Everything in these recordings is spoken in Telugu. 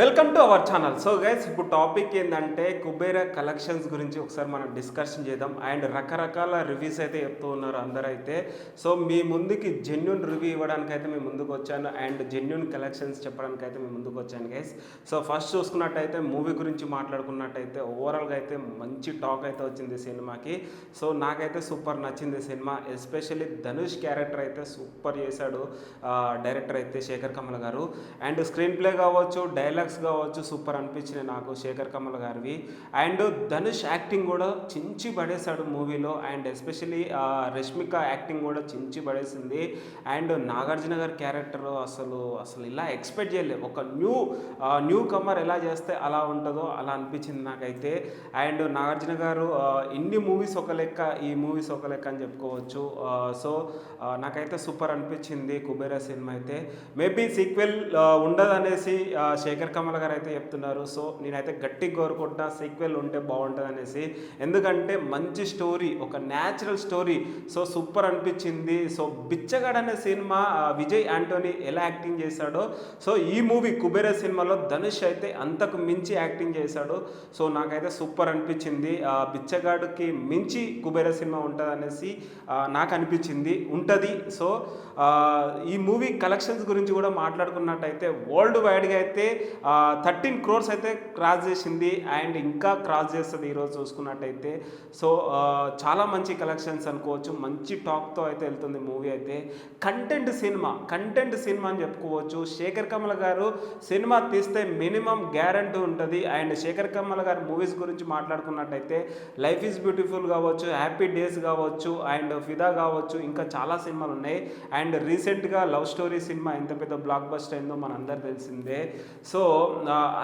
Welcome to our channel so guys ఇప్పుడు టాపిక్ ఏంటంటే కుబేర కలెక్షన్స్ గురించి ఒకసారి మనం డిస్కషన్ చేద్దాం. అండ్ రకరకాల రివ్యూస్ అయితే చెప్తూ ఉన్నారు అందరైతే. సో మీ ముందుకి జెన్యున్ రివ్యూ ఇవ్వడానికి అయితే మేము ముందుకు వచ్చాను. అండ్ జెన్యున్ కలెక్షన్స్ చెప్పడానికి అయితే మేము ముందుకు వచ్చాను గైస్ సో ఫస్ట్ చూసుకున్నట్టయితే మూవీ గురించి మాట్లాడుకున్నట్టయితే ఓవరాల్గా అయితే మంచి టాక్ అయితే వచ్చింది సినిమాకి. సో నాకైతే సూపర్ నచ్చింది సినిమా. ఎస్పెషల్లీ ధనుష్ క్యారెక్టర్ అయితే సూపర్ చేశాడు డైరెక్టర్ అయితే శేఖర్ కమల్ గారు. అండ్ స్క్రీన్ ప్లే కావచ్చు క్లైమాక్స్ కావచ్చు సూపర్ అనిపించినాయి నాకు శేఖర్ కమల్ గారివి. అండ్ ధనుష్ యాక్టింగ్ కూడా చించి పడేశాడు మూవీలో. అండ్ ఎస్పెషల్లీ రష్మిక యాక్టింగ్ కూడా చించి పడేసింది. అండ్ నాగార్జున గారి క్యారెక్టర్ అసలు అసలు ఇలా ఎక్స్పెక్ట్ చేయలేదు. ఒక న్యూ న్యూ కమర్ ఎలా చేస్తే అలా ఉంటుందో అలా అనిపించింది నాకైతే. అండ్ నాగార్జున గారు ఇన్ని మూవీస్ ఒక లెక్క ఈ మూవీస్ ఒక లెక్క అని చెప్పుకోవచ్చు. సో నాకైతే సూపర్ అనిపించింది కుబేర సినిమా అయితే. మేబీ సీక్వెల్ ఉండదనేసి శేఖర్ కమల్ గారు అయితే చెప్తున్నారు. సో నేనైతే గట్టిగా కోరుకుంటున్నా సీక్వెల్ ఉంటే బాగుంటుంది అనేసి. ఎందుకంటే మంచి స్టోరీ ఒక న్యాచురల్ స్టోరీ సో సూపర్ అనిపించింది. సో బిచ్చగాడ్ అనే సినిమా విజయ్ యాంటోనీ ఎలా యాక్టింగ్ చేశాడో. సో ఈ మూవీ కుబేర సినిమాలో ధనుష్ అయితే అంతకు మించి యాక్టింగ్ చేశాడు. సో నాకైతే సూపర్ అనిపించింది. బిచ్చగాడుకి మించి కుబేర సినిమా ఉంటుంది అనేసి నాకు అనిపించింది. ఉంటుంది. సో ఈ మూవీ కలెక్షన్స్ గురించి కూడా మాట్లాడుకున్నట్టయితే వరల్డ్ వైడ్గా అయితే థర్టీన్ క్రోర్స్ అయితే క్రాస్ చేసింది అండ్ ఇంకా క్రాస్ చేస్తుంది ఈరోజు చూసుకున్నట్టయితే. సో చాలా మంచి కలెక్షన్స్ అనుకోవచ్చు. మంచి టాక్తో అయితే వెళ్తుంది మూవీ అయితే. కంటెంట్ సినిమా కంటెంట్ సినిమా అని చెప్పుకోవచ్చు. శేఖర్ కమల్ గారు సినిమా తీస్తే మినిమం గ్యారంటీ ఉంటుంది. అండ్ శేఖర్ కమల్ గారి మూవీస్ గురించి మాట్లాడుకున్నట్టయితే లైఫ్ ఈజ్ బ్యూటిఫుల్ కావచ్చు హ్యాపీ డేస్ కావచ్చు అండ్ ఫిదా కావచ్చు ఇంకా చాలా సినిమాలు ఉన్నాయి. అండ్ రీసెంట్గా లవ్ స్టోరీ సినిమా ఎంత పెద్ద బ్లాక్ బస్ట్ అయిందో మనందరూ తెలిసిందే. సో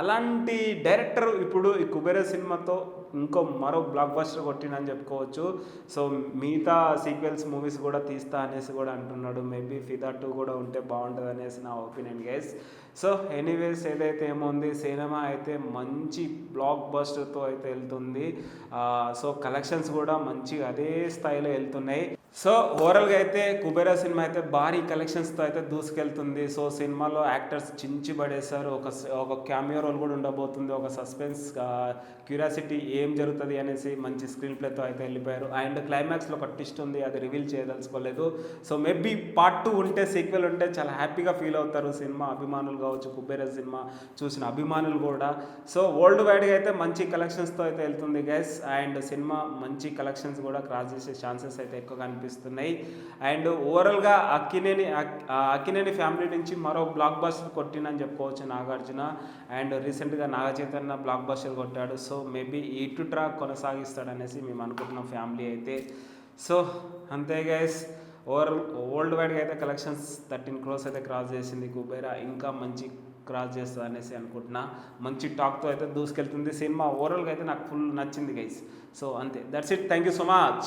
అలాంటి డైరెక్టర్ ఇప్పుడు ఈ కుబేర సినిమాతో ఇంకో మరో బ్లాక్ బస్టర్ కొట్టినని చెప్పుకోవచ్చు. సో మిగతా సీక్వెల్స్ మూవీస్ కూడా తీస్తా అనేసి కూడా అంటున్నాడు. మేబీ ఫిదా టూ కూడా ఉంటే బాగుంటుంది అనేసి నా ఒపీనియన్ గైస్ సో ఎనీవేస్ ఏదైతే ఏముంది సినిమా అయితే మంచి బ్లాక్ బస్టర్తో అయితే వెళ్తుంది. సో కలెక్షన్స్ కూడా మంచి అదే స్థాయిలో వెళ్తున్నాయి. సో ఓవరాల్గా అయితే కుబేరా సినిమా అయితే భారీ కలెక్షన్స్తో అయితే దూసుకెళ్తుంది. సో సినిమాలో యాక్టర్స్ చించి పడేశారు ఒక ఒక క్యామియో రోల్ కూడా ఉండబోతుంది. ఒక సస్పెన్స్ క్యూరియాసిటీ ఏం జరుగుతుంది అనేసి మంచి స్క్రీన్ ప్లేతో అయితే వెళ్ళిపోయారు. అండ్ క్లైమాక్స్లో ఒక ట్విస్ట్ ఉంది. అది రివీల్ చేయదలుచుకోలేదు. సో మేబీ పార్ట్ టూ ఉంటే సీక్వెల్ ఉంటే చాలా హ్యాపీగా ఫీల్ అవుతారు సినిమా అభిమానులు కావచ్చు కుబేరా సినిమా చూసిన అభిమానులు కూడా. సో వరల్డ్ వైడ్గా అయితే మంచి కలెక్షన్స్తో అయితే వెళ్తుంది గైస్ అండ్ సినిమా మంచి కలెక్షన్స్ కూడా క్రాస్ చేసే ఛాన్సెస్ అయితే ఎక్కువ కనిపిస్తున్నాయి. అండ్ ఓవరాల్గా అక్కినేని అక్కినేని ఫ్యామిలీ నుంచి మరో బ్లాక్ బస్టర్ కొట్టినని చెప్పుకోవచ్చు నాగార్జున. అండ్ రీసెంట్గా నాగ చైతన్య బ్లాక్ బస్టర్ కొట్టాడు. సో మేబీ ఈ టు ట్రాక్ కొనసాగిస్తాడనేసి మేము అనుకుంటున్నాం ఫ్యామిలీ అయితే. సో అంతే గైస్. ఓవర్ వరల్డ్ వైడ్గా అయితే కలెక్షన్స్ థర్టీన్ క్రోర్స్ అయితే క్రాస్ చేసింది కుబేరా. ఇంకా మంచి క్రాస్ చేస్తుంది అనేసి అనుకుంటున్నా. మంచి టాక్తో అయితే దూసుకెళ్తుంది. సినిమా ఓవరాల్గా అయితే నాకు ఫుల్ నచ్చింది గైస్. సో అంతే. That's it. Thank you so much.